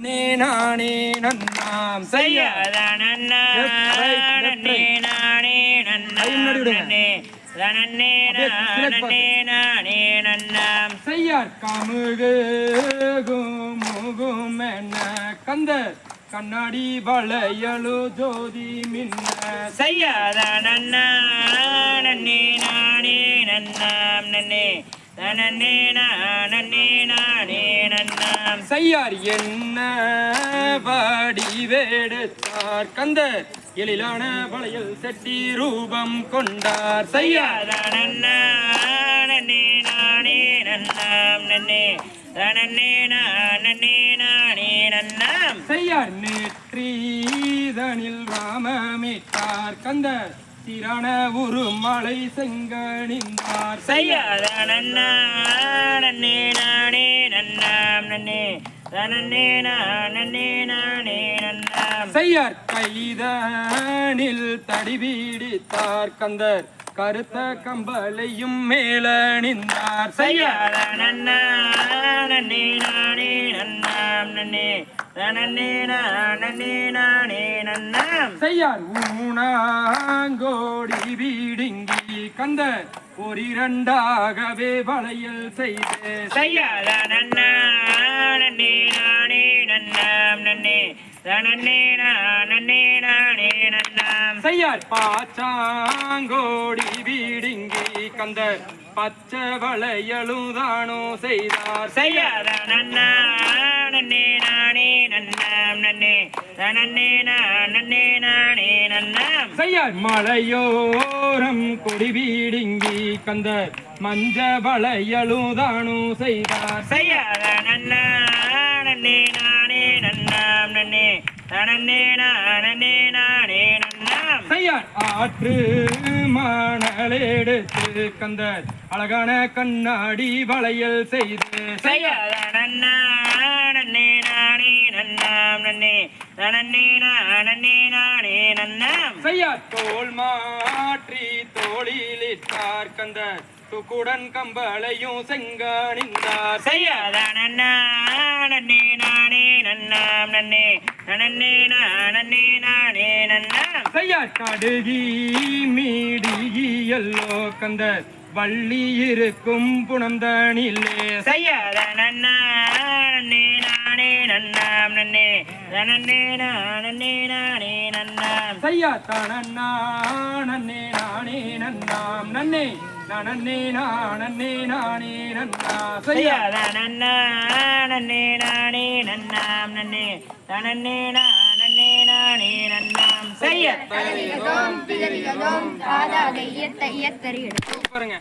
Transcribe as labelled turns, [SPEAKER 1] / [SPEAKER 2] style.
[SPEAKER 1] நே நானே நன்னாம். செய்ய. செய்யார் கமுகு குமுகும் என்ன கந்த கண்ணாடி வளையலு ஜோதி மின்ன.
[SPEAKER 2] செய்யாத நன்னா நன்னே நானே நன்னாம். நன்னே
[SPEAKER 1] செய்யார் என்ன வடிவெடுத்தார் கந்த எழிலான வளையல் செட்டி ரூபம் கொண்டார். செய்யார்
[SPEAKER 2] நன்னா நானே நன்னாம் நன்னே
[SPEAKER 1] செய்யார் நெற்றீதனில் ராமமிட்டார் கந்த திறன ஒரு மலை செங்கணிந்தார்
[SPEAKER 2] செய்யாத நன்னா நன்னே நானே நன்னாம் நன்னே.
[SPEAKER 1] செய்யார் கைதனில் தடிபீடித்தார் கந்தர். கருத்த கம்பளையும் மேலணிந்தார். செய்யார் செய்யார் ஊனாங்கோடி வீடுங்கி கந்தர். ஓரிரண்டாகவே வளையல் செய்து.
[SPEAKER 2] செய்யாத நன்னா
[SPEAKER 1] செய்யார். பாச்சாங்கோடி வீடுங்கி கந்தர். பச்சை வளையலும் தானோ செய்தார்.
[SPEAKER 2] செய்யாத நன்னா நன்னே நானே நன்னாம் நன்னே நன்னே நன்னே நானே நன்னாம்.
[SPEAKER 1] செய்யார். மலையோரம் கொடி வீடுங்கி கந்தர். மஞ்ச வளையலும் தானோ செய்தார்.
[SPEAKER 2] செய்யாத நன்னே
[SPEAKER 1] ஆற்று மணலெடுத்து கந்தர் அழகான கண்ணாடி வளையல் செய்து தோல் மாற்றி தோளிலிட்டார் கந்தர். துக்குடன் கம்பளையும் செங்கணிந்தார்
[SPEAKER 2] செய்யாத நன்னே நன்னே நன்னே நானே நன்னாம்
[SPEAKER 1] செய்யார் கடுகி மீடிகி எல்லோ கந்த வள்ளி இருக்கும் புனந்தனிலே
[SPEAKER 2] செய்யாத நன்னே நானே நன்னாம் நன்னே நன்னே நன்னே நானே நன்னாம்
[SPEAKER 1] செய்யா தனன்னா நன்னே நானே நன்னாம் நன்னே நன்னே நானே நானே நன்னா. செய்யா
[SPEAKER 2] நன்னா நன்னே நானே நன்னாம் நன்னே. நன்னே நன்னே நானே நன்னாம். செய்ய
[SPEAKER 1] பாருங்க.